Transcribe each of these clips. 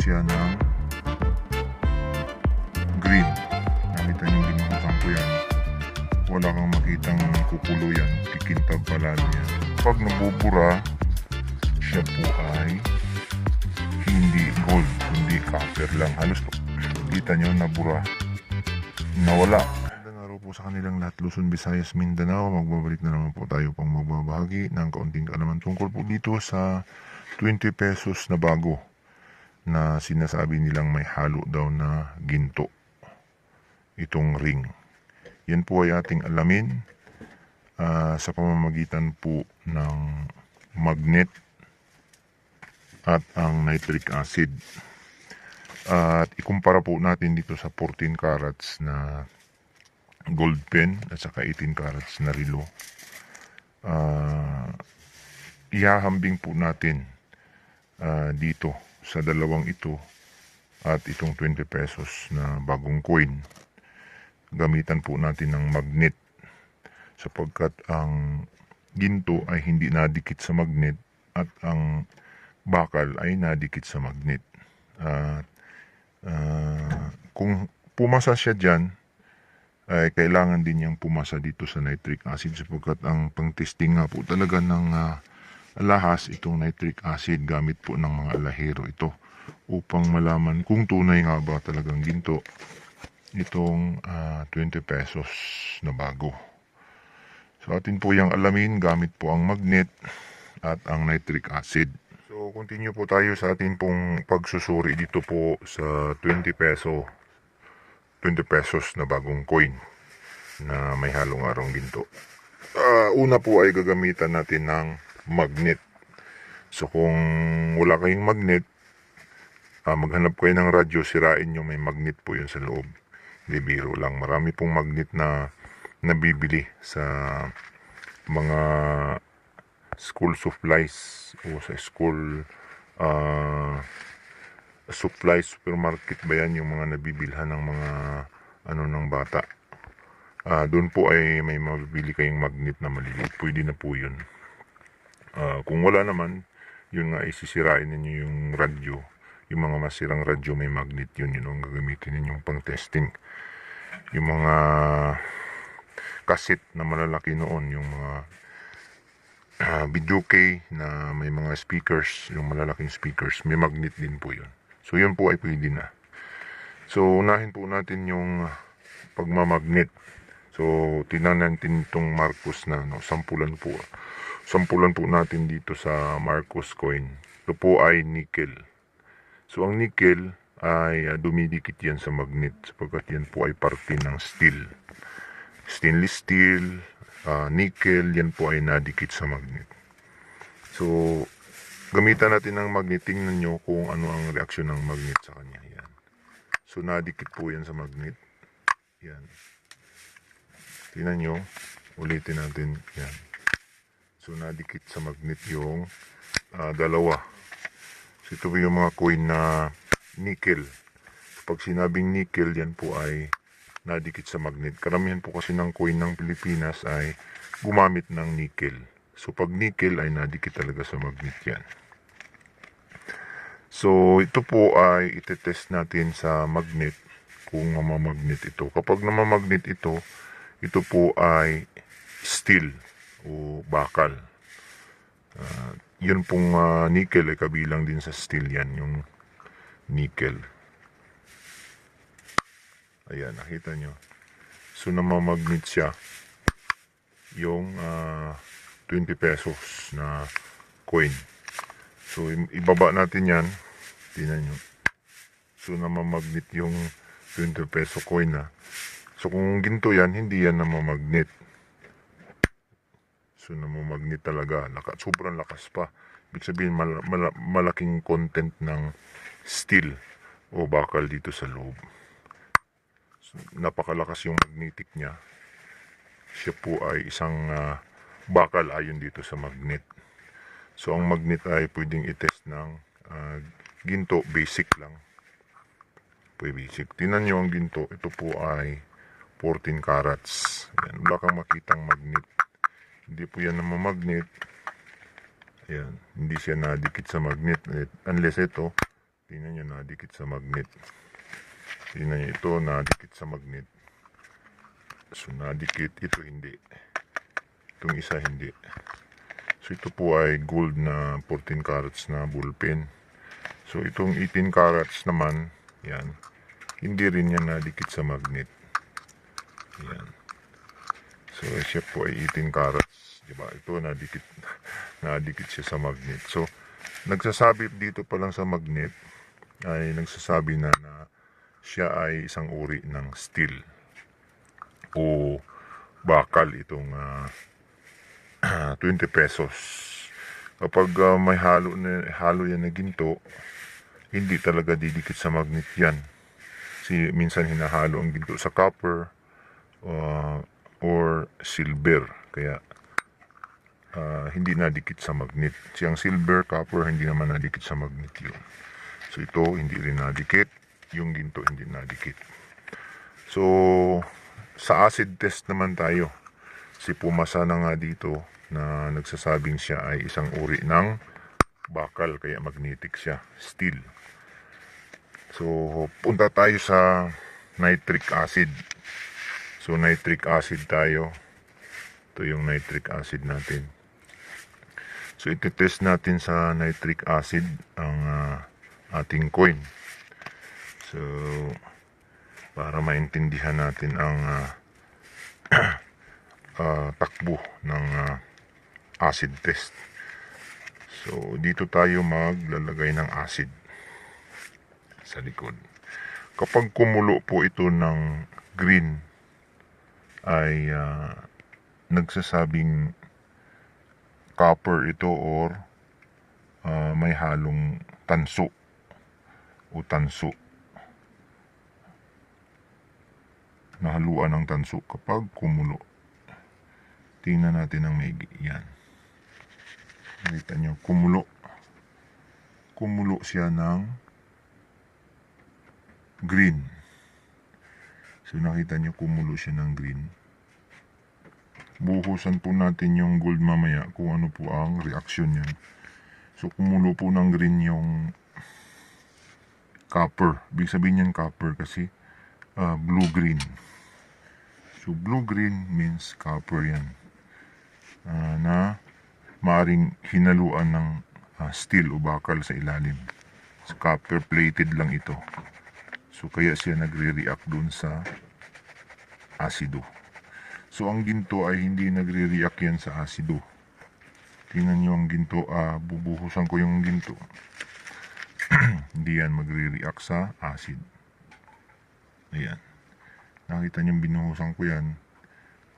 siya ng green. Nakita niyo din mga kampo yan. Wala kang makitang kukulo yan. Kikintab palalo yan. Pag nabubura, siya po ay hindi gold, hindi copper lang. Halos kita nyo nabura. Nawala. Magandang araw po sa kanilang lahat. Luzon, Visayas, Mindanao. Magbabalik na naman po tayo pang magbabahagi ng kaunting kaalaman tungkol po dito sa 20 pesos na bago na sinasabi nilang may halo daw na ginto. Itong ring. Yan po ay ating alamin ah, sa pamamagitan po ng magnet at ang nitric acid. At ikumpara po natin dito sa 14 carats na gold pen at saka 18 carats na relo. Ah, ihahambing po natin ah, dito sa dalawang ito at itong 20 pesos na bagong coin. Gamitan po natin ng magnet sapagkat ang ginto ay hindi nadikit sa magnet at ang bakal ay nadikit sa magnet. At ah, kung pumasa siya dyan, ay kailangan din niyang pumasa dito sa nitric acid sapagkat ang pang-testing nga po talaga ng ah, alahas itong nitric acid gamit po ng mga alahero ito upang malaman kung tunay nga ba talagang ginto itong ah, 20 pesos na bago. So atin po yung alamin gamit po ang magnet at ang nitric acid. So continue po tayo sa atin pong pagsusuri dito po sa 20 peso 20 pesos na bagong coin na may halong arong ginto. Ah, una po ay gagamitan natin ng magnet. So kung wala kayong magnet, ah, maghanap kayo ng radyo, sirain nyo, may magnet po yun sa loob. Hindi biro lang. Marami pong magnet na nabibili sa mga school supplies o sa school ah, supply supermarket ba yan yung mga nabibilhan ng mga ano ng bata. Ah, doon po ay may mabibili kayong magnet na maliliit. Pwede na po yun. Ah, kung wala naman, yun nga isisirain ninyo yung radyo. Yung mga masirang radyo may magnet yun. Yun ang gagamitin ninyong pang testing. Yung mga kaset na malalaki noon, yung mga ah, video key na may mga speakers, yung malalaking speakers, may magnet din po yun. So yun po ay pwede na. So unahin po natin yung pagmamagnet. So tingnan natin itong Marcos na no, sampulan po. Sampulan po natin dito sa Marcos coin. Ito po ay nickel. So ang nickel ay ah, dumidikit yan sa magnet sapagkat yan po ay parte ng steel. Stainless steel, ah, nickel, yan po ay nadikit sa magnet. So, gamitan natin ng magnet. Tingnan nyo kung ano ang reaksyon ng magnet sa kanya. Yan. So, nadikit po yan sa magnet. Yan. Tingnan nyo. Ulitin natin. Yan. So, nadikit sa magnet yung ah, dalawa. So, ito po yung mga coin na nickel. Pag sinabing nickel, yan po ay nadikit sa magnet. Karamihan po kasi ng coin ng Pilipinas ay gumamit ng nickel. So pag nickel ay nadikit talaga sa magnet yan. So ito po ay itetest natin sa magnet kung mamamagnet ito. Kapag namamagnet ito, ito po ay steel o bakal. Ah, yun pong ah, nickel ay kabilang din sa steel yan, yung nickel. Ayan, nakita nyo. So, namamagnet siya yung ah, 20 pesos na coin. So, ibaba natin yan. Tingnan nyo. So, namamagnet yung 20 peso coin na. So, kung ginto yan, hindi yan namamagnet. So, namamagnet talaga. Laka, sobrang lakas pa. Ibig sabihin, mal- mal- malaking content ng steel o bakal dito sa loob napakalakas yung magnetic niya. Siya po ay isang ah, bakal ayon dito sa magnet. So ang magnet ay pwedeng i-test ng ah, ginto, basic lang. Po basic. Tinan nyo ang ginto. Ito po ay 14 carats. Yan. Wala kang makitang magnet. Hindi po yan namamagnet. Ayan. Hindi siya nadikit sa magnet. Eh, Unless ito, Tingnan nyo, nadikit sa magnet. Tingnan nyo, ito nadikit sa magnet. So, nadikit. Ito hindi. Itong isa hindi. So, ito po ay gold na 14 carats na bullpen. So, itong 18 carats naman, yan, hindi rin yan nadikit sa magnet. Yan. So, siya po ay 18 carats. Diba? Ito, nadikit, nadikit siya sa magnet. So, nagsasabi dito pa lang sa magnet, ay nagsasabi na na siya ay isang uri ng steel o bakal itong ah, 20 pesos. Kapag ah, may halo, na, halo yan na ginto, hindi talaga didikit sa magnet yan. Si, minsan hinahalo ang ginto sa copper ah, or silver. Kaya ah, hindi nadikit sa magnet. Siyang silver, copper, hindi naman nadikit sa magnet yun. So ito, hindi rin nadikit. Yung ginto, hindi nadikit. So, sa acid test naman tayo. Si Pumasa na nga dito na nagsasabing siya ay isang uri ng bakal, kaya magnetic siya, steel. So, punta tayo sa nitric acid. So, nitric acid tayo. Ito yung nitric acid natin. So, iti-test natin sa nitric acid ang ah, ating coin. So, para maintindihan natin ang ah, ah, takbo ng ah, acid test. So, dito tayo maglalagay ng acid sa likod. Kapag kumulo po ito ng green, ay ah, nagsasabing copper ito or ah, may halong tanso o tanso. Nahaluan ng tanso kapag kumulo. Tingnan natin ang maigi. Yan. Nakita nyo, kumulo. Kumulo siya ng green. So nakita nyo, kumulo siya ng green. Buhusan po natin yung gold mamaya kung ano po ang reaksyon niyan. So kumulo po ng green yung copper. Ibig sabihin yan copper kasi ah, blue-green. So blue-green means copper yan. Ah, na maaring hinaluan ng ah, steel o bakal sa ilalim. So copper plated lang ito. So kaya siya nagre-react dun sa asido. So ang ginto ay hindi nagre-react yan sa asido. Tingnan nyo ang ginto, ah, bubuhusan ko yung ginto. hindi yan magre-react sa acid. Ayan. Nakita nyo binuhusan ko yan.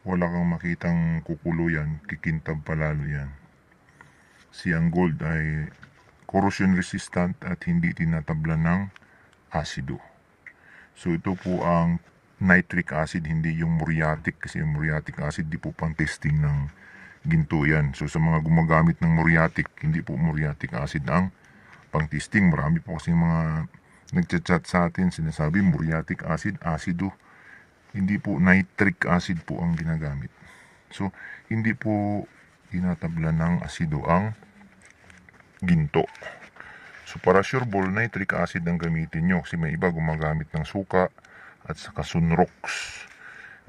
Wala kang makitang kukulo yan, kikintab palalo yan. Si ang gold ay corrosion resistant at hindi tinatabla ng asido. So ito po ang nitric acid, hindi yung muriatic kasi yung muriatic acid di po pang testing ng ginto yan. So sa mga gumagamit ng muriatic, hindi po muriatic acid ang pang testing. Marami po kasi mga nagchat-chat sa atin, sinasabi muriatic acid, asido. Hindi po nitric acid po ang ginagamit. So hindi po tinatabla ng asido ang ginto. So para sure ball, nitric acid ang gamitin nyo kasi may iba gumagamit ng suka at saka sunrox.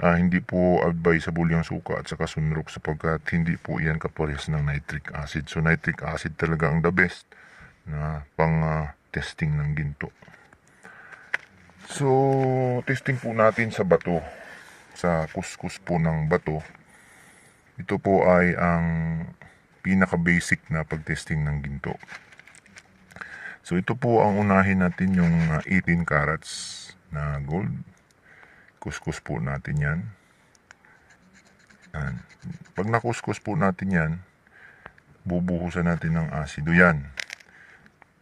Ah, hindi po advisable yung suka at saka sunrox sapagkat hindi po yan kaparehas ng nitric acid. So nitric acid talaga ang the best na pang ah, testing ng ginto. So, testing po natin sa bato. Sa kuskus po ng bato. Ito po ay ang pinaka-basic na pag-testing ng ginto. So ito po ang unahin natin yung ah, 18 carats na gold. Kuskus po natin yan. yan. Pag nakuskus po natin yan, bubuhusan natin ng asido yan.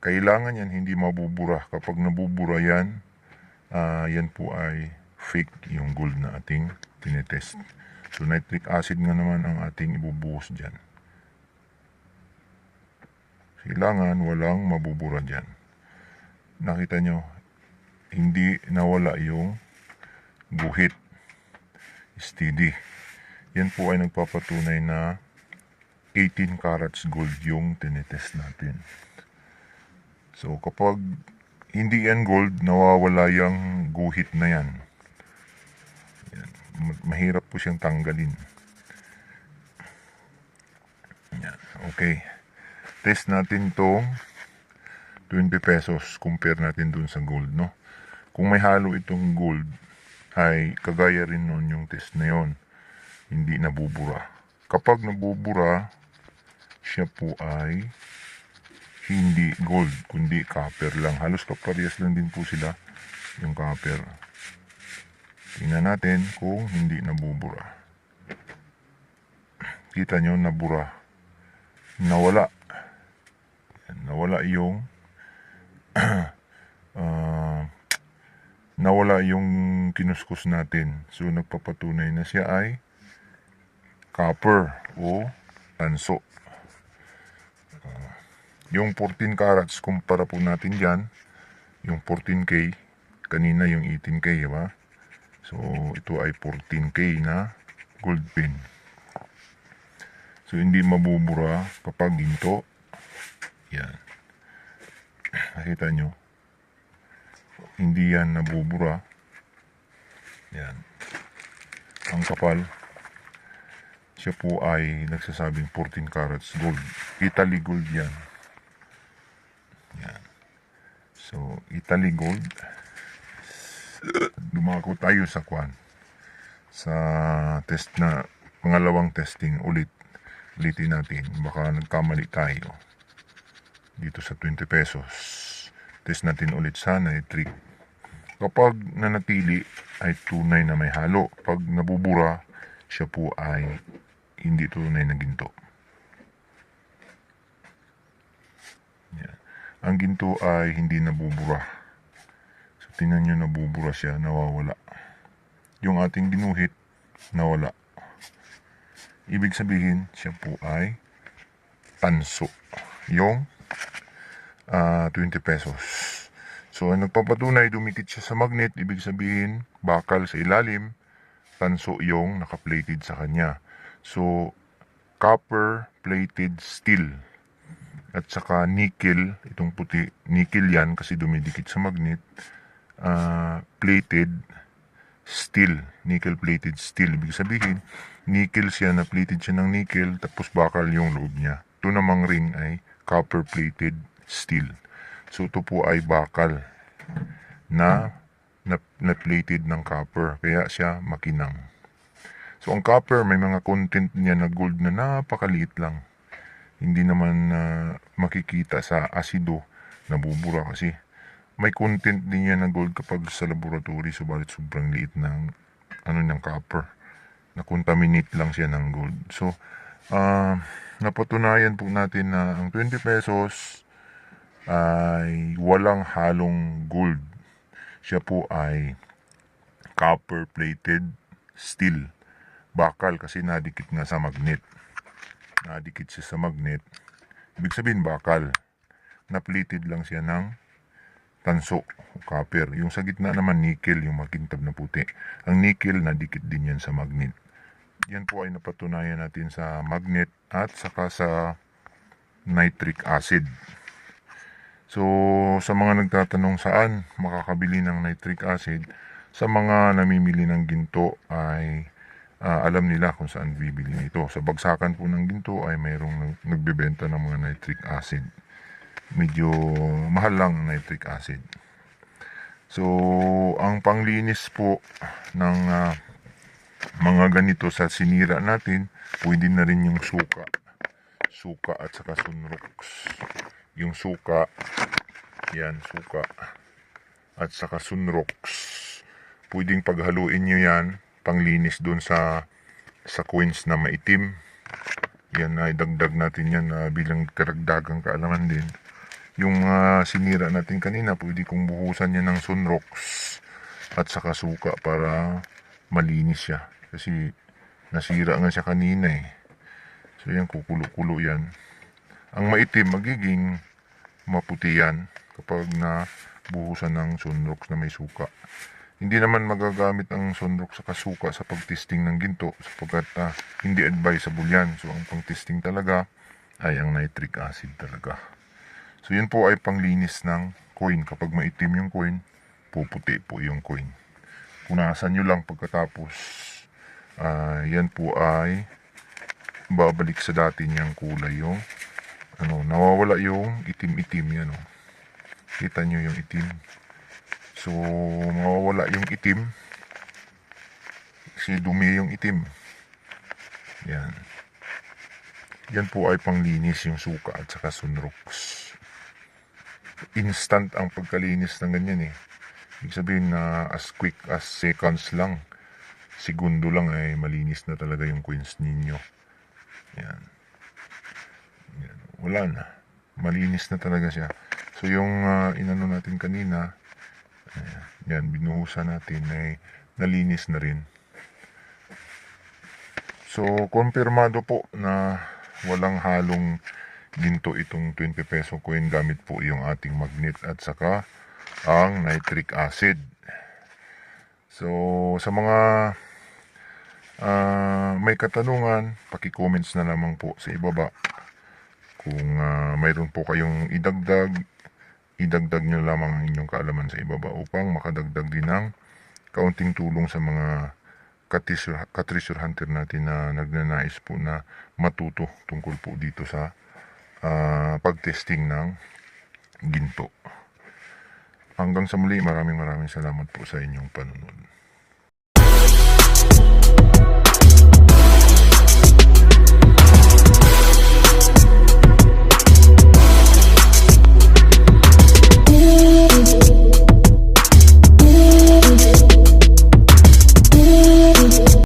Kailangan yan hindi mabubura. Kapag nabubura yan, ah, yan po ay fake yung gold na ating tinetest. So nitric acid nga naman ang ating ibubuhos dyan. Kailangan walang mabubura dyan. Nakita nyo, hindi nawala yung guhit. Steady. Yan po ay nagpapatunay na 18 carats gold yung tinetest natin. So kapag hindi yan gold, nawawala yung guhit na yan. yan. Ma- Mahirap po siyang tanggalin. Yan. Okay. Test natin tong 20 pesos. Compare natin dun sa gold, no? Kung may halo itong gold, ay kagaya rin nun yung test na yon Hindi nabubura. Kapag nabubura, siya po ay hindi gold, kundi copper lang. Halos kaparehas lang din po sila yung copper. Tingnan natin kung hindi nabubura. Kita nyo, nabura. Nawala. Nawala yung ah, nawala yung kinuskus natin. So, nagpapatunay na siya ay copper o tanso. Yung 14 carats, kumpara po natin dyan, yung 14K, kanina yung 18K, di ba? So, ito ay 14K na gold pin. So, hindi mabubura kapag ginto. Yan. Nakita nyo? Hindi yan nabubura. Yan. Ang kapal. Siya po ay nagsasabing 14 carats gold. Italy gold yan. Yan. So, Italy gold. Dumako tayo sa kwan. Sa test na, pangalawang testing ulit. Ulitin natin. Baka nagkamali tayo. Dito sa 20 pesos. Test natin ulit sa nitric. Kapag nanatili ay tunay na may halo. Pag nabubura, siya po ay hindi tunay na ginto. Yan. Ang ginto ay hindi nabubura. So, tingnan nyo nabubura siya, nawawala. Yung ating ginuhit, nawala. Ibig sabihin, siya po ay tanso. Yung ah, 20 pesos. So, ang nagpapatunay, dumikit siya sa magnet, ibig sabihin, bakal sa ilalim, tanso yung nakaplated sa kanya. So, copper plated steel at saka nickel, itong puti, nickel yan kasi dumidikit sa magnet, ah, plated steel, nickel plated steel. Ibig sabihin, nickel siya na plated siya ng nickel tapos bakal yung loob niya. Ito namang ring ay copper plated steel. So ito po ay bakal na na, na plated ng copper. Kaya siya makinang. So ang copper may mga content niya na gold na napakaliit lang. Hindi naman na makikita sa asido. Nabubura kasi. May content din yan na gold kapag sa laboratory. Subalit sobrang liit ng ano ng copper. Na contaminate lang siya ng gold. So ah napatunayan po natin na ang 20 pesos ay walang halong gold siya po ay copper plated steel bakal kasi nadikit nga sa magnet nadikit siya sa magnet, ibig sabihin bakal. Naplated lang siya ng tanso o copper. Yung sa gitna naman nickel, yung makintab na puti. Ang nickel, nadikit din yan sa magnet. Yan po ay napatunayan natin sa magnet at saka sa nitric acid. So, sa mga nagtatanong saan makakabili ng nitric acid, sa mga namimili ng ginto ay ah, alam nila kung saan bibili nito. Sa bagsakan po ng ginto ay mayroong nag- nagbebenta ng mga nitric acid. Medyo mahal lang ang nitric acid. So, ang panglinis po ng ah, mga ganito sa sinira natin, pwede na rin yung suka. Suka at saka sunrox. Yung suka, yan, suka. At saka sunrox. Pwedeng paghaluin nyo yan, panglinis doon sa sa coins na maitim. Yan ay dagdag natin yan na bilang karagdagang kaalaman din. Yung mga sinira natin kanina, pwede kong buhusan yan ng sunrox at saka suka para malinis siya. Kasi nasira nga siya kanina eh. So yan, kukulo-kulo yan. Ang maitim, magiging maputi yan kapag na buhusan ng sunrox na may suka. Hindi naman magagamit ang sunrox sa kasuka sa pagtesting ng ginto sapagkat ah, hindi advisable yan. So ang pang-testing talaga ay ang nitric acid talaga. So yun po ay panglinis ng coin. Kapag maitim yung coin, puputi po yung coin. Punasan nyo lang pagkatapos. ah, yan po ay babalik sa dati niyang kulay yung ano, nawawala yung itim-itim yan. Oh. Kita nyo yung itim. So, mawawala yung itim. Kasi dumi yung itim. Yan. Yan po ay panglinis yung suka at saka sunrocks. Instant ang pagkalinis ng ganyan eh. Ibig sabihin na as quick as seconds lang, segundo lang ay malinis na talaga yung coins ninyo. Yan. Wala na. Malinis na talaga siya. So yung ah, inano natin kanina, ayan, yan, binuhusan natin ay nalinis na rin. So, kumpirmado po na walang halong ginto itong 20 peso coin gamit po yung ating magnet at saka ang nitric acid. So, sa mga ah, may katanungan, paki-comments na lamang po sa ibaba. Kung ah, mayroon po kayong idagdag, idagdag nyo lamang ang inyong kaalaman sa ibaba upang makadagdag din ng kaunting tulong sa mga katreasure, katreasure hunter natin na nagnanais po na matuto tungkol po dito sa ah, pagtesting ng ginto. Hanggang sa muli, maraming maraming salamat po sa inyong panunod.